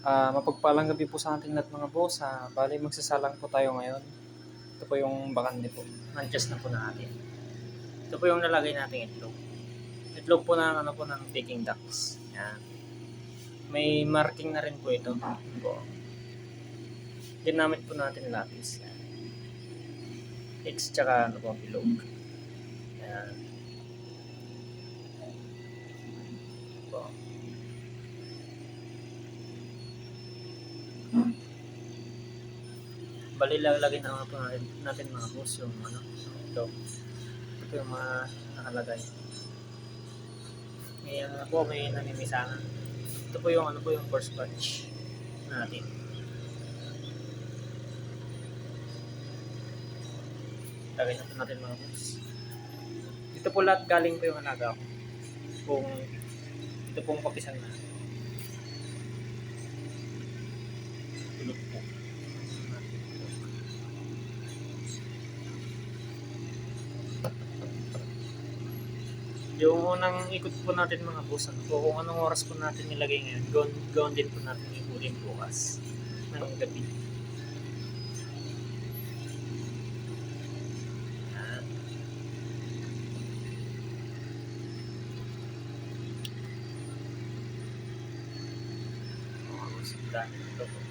Ah, mapagpalang gabi po sa ating lahat mga boss. Ah, bali magsasalang po tayo ngayon. Ito po yung bakante po. Adjust na po natin. Ito po yung nalagay nating itlog. Itlog po ng ano po ng Peking ducks. Yan. May marking na rin po ito. Po. Ginamit po natin lapis. Yan. Eggs tsaka ano po, bilog. Yan. Po. Bali lalagay na po natin, mga boss yung ano, ito. Ito yung mga nakalagay. Ngayon na may namimisanan. Ito po yung ano po yung first batch natin. Lagay na po natin mga boss. Ito po lahat galing po yung alaga ko. Kung ito pong papisan na. Tulog po. Yung unang ikot po natin mga boss, ano po, kung anong oras po natin nilagay ngayon, gawin, gawin din po natin ikutin bukas ng gabi. Boss, ang dami nito po.